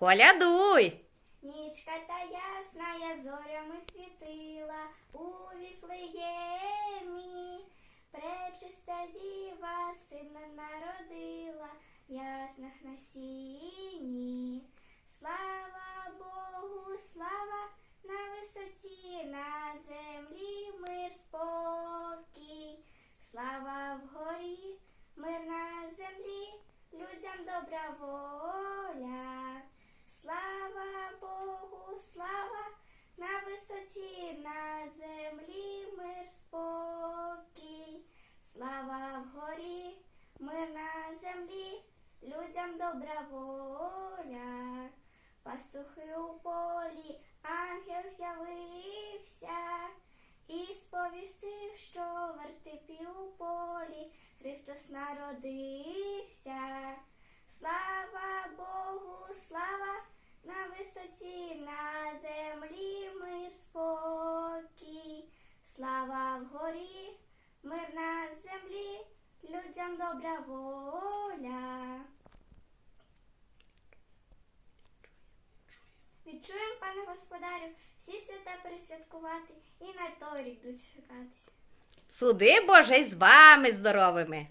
Колядуй! Нічка та ясна, зорями світила у віфлеємі. Пречиста діва сина народила, ясних на сіні. Слава Богу, слава на висоті, на землі мир спокій. Слава вгорі, мир на землі, людям добра воля. Слава Богу, слава на висоті, на землі мир спокій. Слава вгорі, мир на землі, людям добра воля. Пастухи у полі, ангел з'явився і сповістив, що в вертепі у полі Христос народився. Слава Богу, слава на висоті, на землі мир спокій. Слава вгорі, мир на людям добра воля. Відчуємо, пане господарю, всі свята пересвяткувати і на той рік дочекатися. Суди Боже й з вами здоровими!